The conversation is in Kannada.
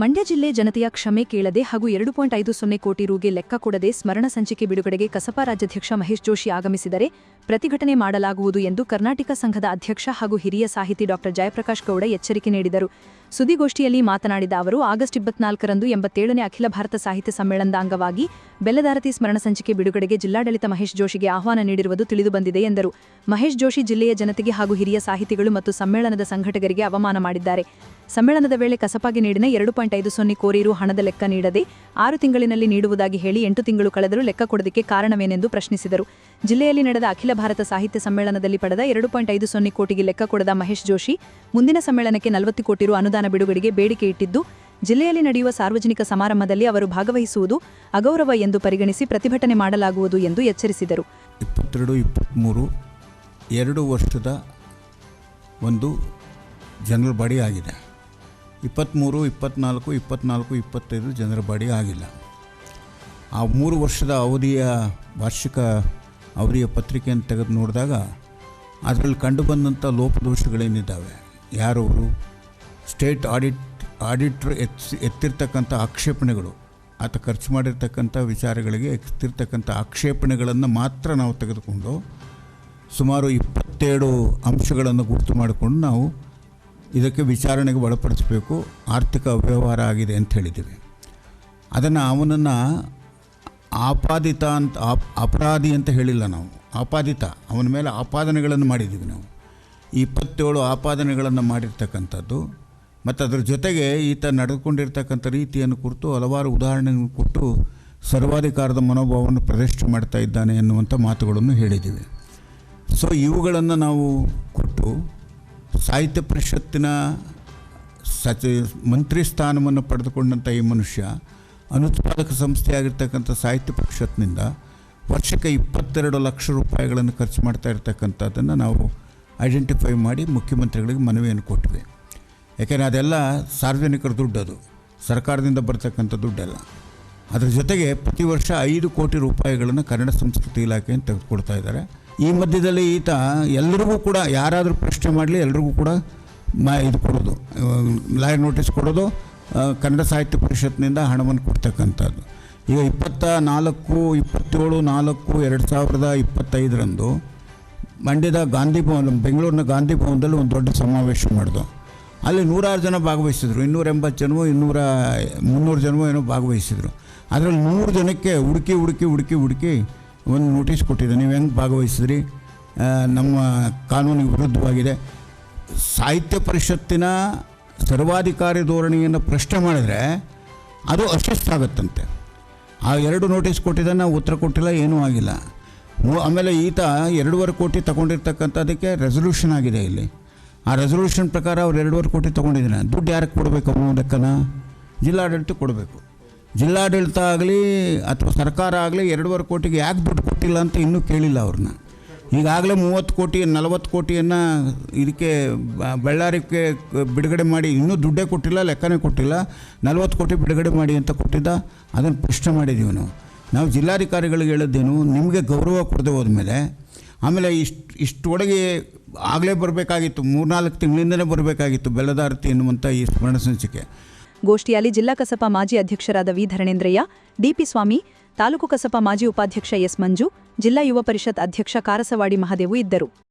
ಮಂಡ್ಯ ಜಿಲ್ಲೆ ಜನತೆಯ ಕ್ಷಮೆ ಕೇಳದೆ ಹಾಗೂ ಎರಡು ಪಾಯಿಂಟ್ ಐದು ಸೊನ್ನೆ ಕೋಟಿ ರುಗೆ ಲೆಕ್ಕ ಕೊಡದೆ ಸ್ಮರಣ ಸಂಚಿಕೆ ಬಿಡುಗಡೆಗೆ ಕಸಪಾ ರಾಜ್ಯಾಧ್ಯಕ್ಷ ಮಹೇಶ್ ಜೋಶಿ ಆಗಮಿಸಿದರೆ ಪ್ರತಿಭಟನೆ ಮಾಡಲಾಗುವುದು ಎಂದು ಕರ್ನಾಟಕ ಸಂಘದ ಅಧ್ಯಕ್ಷ ಹಾಗೂ ಹಿರಿಯ ಸಾಹಿತಿ ಡಾ ಜಯಪ್ರಕಾಶ್ ಗೌಡ ಎಚ್ಚರಿಕೆ ನೀಡಿದರು. ಸುದ್ದಿಗೋಷ್ಠಿಯಲ್ಲಿ ಮಾತನಾಡಿದ ಅವರು, ಆಗಸ್ಟ್ ಇಪ್ಪತ್ನಾಲ್ಕರಂದು ಎಂಬತ್ತೇಳನೇ ಅಖಿಲ ಭಾರತ ಸಾಹಿತ್ಯ ಸಮ್ಮೇಳನದ ಅಂಗವಾಗಿ ಬೆಲ್ಲದಾರತಿ ಸ್ಮರಣ ಸಂಚಿಕೆ ಬಿಡುಗಡೆಗೆ ಜಿಲ್ಲಾಡಳಿತ ಮಹೇಶ್ ಜೋಶಿಗೆ ಆಹ್ವಾನ ನೀಡಿರುವುದು ತಿಳಿದುಬಂದಿದೆ ಎಂದರು. ಮಹೇಶ್ ಜೋಶಿ ಜಿಲ್ಲೆಯ ಜನತೆಗೆ ಹಾಗೂ ಹಿರಿಯ ಸಾಹಿತಿಗಳು ಮತ್ತು ಸಮ್ಮೇಳನದ ಸಂಘಟಕರಿಗೆ ಅವಮಾನ ಮಾಡಿದ್ದಾರೆ. ಸಮ್ಮೇಳನದ ವೇಳೆ ಕಸಪಾಗಿ ನೀಡಿನ ಎರಡು ಪಾಯಿಂಟ್ ಐದು ಸೊನ್ನೆ ಕೋಟಿ ರು ಹಣದ ಲೆಕ್ಕ ನೀಡದೆ ಆರು ತಿಂಗಳಿನಲ್ಲಿ ನೀಡುವುದಾಗಿ ಹೇಳಿ ಎಂಟು ತಿಂಗಳು ಕಳೆದರೂ ಲೆಕ್ಕ ಕೊಡದಕ್ಕೆ ಕಾರಣವೇನೆಂದು ಪ್ರಶ್ನಿಸಿದರು. ಜಿಲ್ಲೆಯಲ್ಲಿ ನಡೆದ ಅಖಿಲ ಭಾರತ ಸಾಹಿತ್ಯ ಸಮ್ಮೇಳನದಲ್ಲಿ ಪಡೆದ ಎರಡು ಪಾಯಿಂಟ್ ಐದು ಸೊನ್ನೆ ಕೋಟಿಗೆ ಲೆಕ್ಕ ಕೊಡದ ಮಹೇಶ್ ಜೋಶಿ ಮುಂದಿನ ಸಮ್ಮೇಳನಕ್ಕೆ ನಲವತ್ತು ಕೋಟಿ ರು ಅನುದಾನ ಬಿಡುಗಡೆಗೆ ಬೇಡಿಕೆ ಇಟ್ಟಿದ್ದು, ಜಿಲ್ಲೆಯಲ್ಲಿ ನಡೆಯುವ ಸಾರ್ವಜನಿಕ ಸಮಾರಂಭದಲ್ಲಿ ಅವರು ಭಾಗವಹಿಸುವುದು ಅಗೌರವ ಎಂದು ಪರಿಗಣಿಸಿ ಪ್ರತಿಭಟನೆ ಮಾಡಲಾಗುವುದು ಎಂದು ಎಚ್ಚರಿಸಿದರು. ಇಪ್ಪತ್ತೆರಡು ಇಪ್ಪತ್ತ್ಮೂರು ಎರಡು ವರ್ಷದ ಒಂದು ಜನರಲ್ ಬಾಡಿ ಆಗಿದೆ. ಇಪ್ಪತ್ತ್ಮೂರು, ಇಪ್ಪತ್ತ್ನಾಲ್ಕು ಇಪ್ಪತ್ತ್ನಾಲ್ಕು, ಇಪ್ಪತ್ತೈದು ಜನರ ಬಾಡಿ ಆಗಿಲ್ಲ. ಆ ಮೂರು ವರ್ಷದ ಅವಧಿಯ ವಾರ್ಷಿಕ ಅವಧಿಯ ಪತ್ರಿಕೆಯನ್ನು ತೆಗೆದು ನೋಡಿದಾಗ ಅದರಲ್ಲಿ ಕಂಡುಬಂದಂಥ ಲೋಪದೋಷಗಳೇನಿದ್ದಾವೆ? ಯಾರವರು ಸ್ಟೇಟ್ ಆಡಿಟ್, ಆಡಿಟ್ರ್ ಎತ್ಸಿ, ಎತ್ತಿರ್ತಕ್ಕಂಥ ಆಕ್ಷೇಪಣೆಗಳು, ಆತ ಖರ್ಚು ಮಾಡಿರ್ತಕ್ಕಂಥ ವಿಚಾರಗಳಿಗೆ ಎತ್ತಿರ್ತಕ್ಕಂಥ ಆಕ್ಷೇಪಣೆಗಳನ್ನು ಮಾತ್ರ ನಾವು ತೆಗೆದುಕೊಂಡು ಸುಮಾರು ಇಪ್ಪತ್ತೇಳು ಅಂಶಗಳನ್ನು ಗುರುತು ಮಾಡಿಕೊಂಡು ನಾವು ಇದಕ್ಕೆ ವಿಚಾರಣೆಗೆ ಒಳಪಡಿಸಬೇಕು, ಆರ್ಥಿಕ ಅವ್ಯವಹಾರ ಆಗಿದೆ ಅಂತ ಹೇಳಿದ್ದೀವಿ. ಅದನ್ನು ಅವನನ್ನು ಆಪಾದಿತ ಅಂತ ಅಪರಾಧಿ ಅಂತ ಹೇಳಿಲ್ಲ ನಾವು. ಆಪಾದಿತ, ಅವನ ಮೇಲೆ ಆಪಾದನೆಗಳನ್ನು ಮಾಡಿದ್ದೀವಿ ನಾವು. ಇಪ್ಪತ್ತೇಳು ಆಪಾದನೆಗಳನ್ನು ಮಾಡಿರ್ತಕ್ಕಂಥದ್ದು, ಮತ್ತು ಅದರ ಜೊತೆಗೆ ಈತ ನಡೆದುಕೊಂಡಿರ್ತಕ್ಕಂಥ ರೀತಿಯನ್ನು ಕುರಿತು ಹಲವಾರು ಉದಾಹರಣೆಗಳನ್ನು ಕೊಟ್ಟು ಸರ್ವಾಧಿಕಾರದ ಮನೋಭಾವವನ್ನು ಪ್ರದರ್ಶನ ಮಾಡ್ತಾ ಇದ್ದಾನೆ ಎನ್ನುವಂಥ ಮಾತುಗಳನ್ನು ಹೇಳಿದ್ದೀವಿ. ಸೊ ಇವುಗಳನ್ನು ನಾವು ಕೊಟ್ಟು ಸಾಹಿತ್ಯ ಪರಿಷತ್ತಿನ ಸಚ ಮಂತ್ರಿ ಸ್ಥಾನವನ್ನು ಪಡೆದುಕೊಂಡಂಥ ಈ ಮನುಷ್ಯ ಅನುತ್ಪಾದಕ ಸಂಸ್ಥೆಯಾಗಿರ್ತಕ್ಕಂಥ ಸಾಹಿತ್ಯ ಪರಿಷತ್ನಿಂದ ವರ್ಷಕ್ಕೆ ಇಪ್ಪತ್ತೆರಡು ಲಕ್ಷ ರೂಪಾಯಿಗಳನ್ನು ಖರ್ಚು ಮಾಡ್ತಾ ಇರ್ತಕ್ಕಂಥದ್ದನ್ನು ನಾವು ಐಡೆಂಟಿಫೈ ಮಾಡಿ ಮುಖ್ಯಮಂತ್ರಿಗಳಿಗೆ ಮನವಿಯನ್ನು ಕೊಟ್ಟಿವೆ. ಯಾಕೆಂದರೆ ಅದೆಲ್ಲ ಸಾರ್ವಜನಿಕರ ದುಡ್ಡು ಅದು. ಸರ್ಕಾರದಿಂದ ಬರ್ತಕ್ಕಂಥ ದುಡ್ಡೆಲ್ಲ. ಅದರ ಜೊತೆಗೆ ಪ್ರತಿ ವರ್ಷ ಐದು ಕೋಟಿ ರೂಪಾಯಿಗಳನ್ನು ಕನ್ನಡ ಸಂಸ್ಕೃತಿ ಇಲಾಖೆಯನ್ನು ತೆಗೆದುಕೊಡ್ತಾ ಇದ್ದಾರೆ. ಈ ಮಧ್ಯದಲ್ಲಿ ಈತ ಎಲ್ಲರಿಗೂ ಕೂಡ ಯಾರಾದರೂ ಪ್ರಶ್ನೆ ಮಾಡಲಿ ಎಲ್ರಿಗೂ ಕೂಡ ಮಾ ಇದು ಕೊಡೋದು ಲಾಯರ್ ನೋಟಿಸ್ ಕೊಡೋದು ಕನ್ನಡ ಸಾಹಿತ್ಯ ಪರಿಷತ್ನಿಂದ ಹಣವನ್ನು ಕೊಡ್ತಕ್ಕಂಥದ್ದು. ಈಗ ಇಪ್ಪತ್ತ ನಾಲ್ಕು, ಇಪ್ಪತ್ತೇಳು, ನಾಲ್ಕು, ಎರಡು ಸಾವಿರದ ಇಪ್ಪತ್ತೈದರಂದು ಮಂಡ್ಯದ ಗಾಂಧಿ ಭವನ, ಬೆಂಗಳೂರಿನ ಗಾಂಧಿ ಭವನದಲ್ಲಿ ಒಂದು ದೊಡ್ಡ ಸಮಾವೇಶ ಮಾಡಿದ್ರು ಅಲ್ಲಿ ನೂರಾರು ಜನ ಭಾಗವಹಿಸಿದ್ರು, ಇನ್ನೂರ ಎಂಬತ್ತು ಜನವೋ, ಇನ್ನೂರ ಮುನ್ನೂರು ಜನವೋ ಏನೋ ಭಾಗವಹಿಸಿದ್ರು. ಅದರಲ್ಲಿ ನೂರು ಜನಕ್ಕೆ ಹುಡುಕಿ ಹುಡುಕಿ ಹುಡುಕಿ ಹುಡುಕಿ ಒಂದು ನೋಟಿಸ್ ಕೊಟ್ಟಿದ್ದೆ. ನೀವು ಹೆಂಗೆ ಭಾಗವಹಿಸಿದ್ರಿ? ನಮ್ಮ ಕಾನೂನಿಗೆ ವಿರುದ್ಧವಾಗಿದೆ. ಸಾಹಿತ್ಯ ಪರಿಷತ್ತಿನ ಸರ್ವಾಧಿಕಾರಿ ಧೋರಣೆಯನ್ನು ಪ್ರಶ್ನೆ ಮಾಡಿದರೆ ಅದು ಅಶಿಸ್ತಾಗತ್ತಂತೆ ಆ ಎರಡು ನೋಟಿಸ್ ಕೊಟ್ಟಿದ್ದನ್ನು ನಾವು ಉತ್ತರ ಕೊಟ್ಟಿಲ್ಲ, ಏನೂ ಆಗಿಲ್ಲ. ಆಮೇಲೆ ಈತ ಎರಡೂವರೆ ಕೋಟಿ ತಗೊಂಡಿರ್ತಕ್ಕಂಥದ್ದಕ್ಕೆ ರೆಸೊಲ್ಯೂಷನ್ ಆಗಿದೆ ಇಲ್ಲಿ. ಆ ರೆಸೊಲ್ಯೂಷನ್ ಪ್ರಕಾರ ಅವ್ರು ಎರಡೂವರೆ ಕೋಟಿ ತೊಗೊಂಡಿದ್ದಾನೆ. ದುಡ್ಡು ಯಾರಿಗೆ ಕೊಡಬೇಕು? ಅನ್ನೋ ಲೆಕ್ಕನ? ಜಿಲ್ಲಾಡಳಿತ ಕೊಡಬೇಕು. ಜಿಲ್ಲಾಡಳಿತ ಆಗಲಿ ಅಥವಾ ಸರ್ಕಾರ ಆಗಲಿ ಎರಡೂವರೆ ಕೋಟಿಗೆ ಯಾಕೆ ದುಡ್ಡು ಕೊಟ್ಟಿಲ್ಲ ಅಂತ ಇನ್ನೂ ಕೇಳಿಲ್ಲ ಅವ್ರನ್ನ. ಈಗಾಗಲೇ ಮೂವತ್ತು ಕೋಟಿ, ನಲವತ್ತು ಕೋಟಿಯನ್ನು ಇದಕ್ಕೆ ಬಳ್ಳಾರಿಗೆ ಬಿಡುಗಡೆ ಮಾಡಿ ಇನ್ನೂ ದುಡ್ಡೇ ಕೊಟ್ಟಿಲ್ಲ, ಲೆಕ್ಕನೇ ಕೊಟ್ಟಿಲ್ಲ. ನಲವತ್ತು ಕೋಟಿ ಬಿಡುಗಡೆ ಮಾಡಿ ಅಂತ ಕೊಟ್ಟಿದ್ದ, ಅದನ್ನು ಪ್ರಶ್ನೆ ಮಾಡಿದ್ದೀವಿ ನಾವು. ನಾವು ಜಿಲ್ಲಾಧಿಕಾರಿಗಳಿಗೆ ಹೇಳಿದ್ದೇನು ನಿಮಗೆ ಗೌರವ ಕೊಡದೆ ಹೋದ್ಮೇಲೆ, ಆಮೇಲೆ ಇಷ್ಟು ಇಷ್ಟೊಳಗೆ ಆಗಲೇ ಬರಬೇಕಾಗಿತ್ತು, ಮೂರ್ನಾಲ್ಕು ತಿಂಗಳಿಂದನೇ ಬರಬೇಕಾಗಿತ್ತು ಬೆಲ್ಲದಾರತಿ ಎನ್ನುವಂಥ ಈ ಸ್ಮರಣ ಸಂಚಿಕೆ. ಗೋಷ್ಠಿಯಲ್ಲಿ ಜಿಲ್ಲಾ ಕಸಪ ಮಾಜಿ ಅಧ್ಯಕ್ಷರಾದ V. Dharanendraiah D P Swamy, taluk ಕಸಪ ಮಾಜಿ ಉಪಾಧ್ಯಕ್ಷ ಎಸ್. ಮಂಜು, ಜಿಲ್ಲಾ ಯುವ ಪರಿಷತ್ ಅಧ್ಯಕ್ಷ ಕಾರಸವಾಡಿ ಮಹದೇವು ಇದ್ದರು.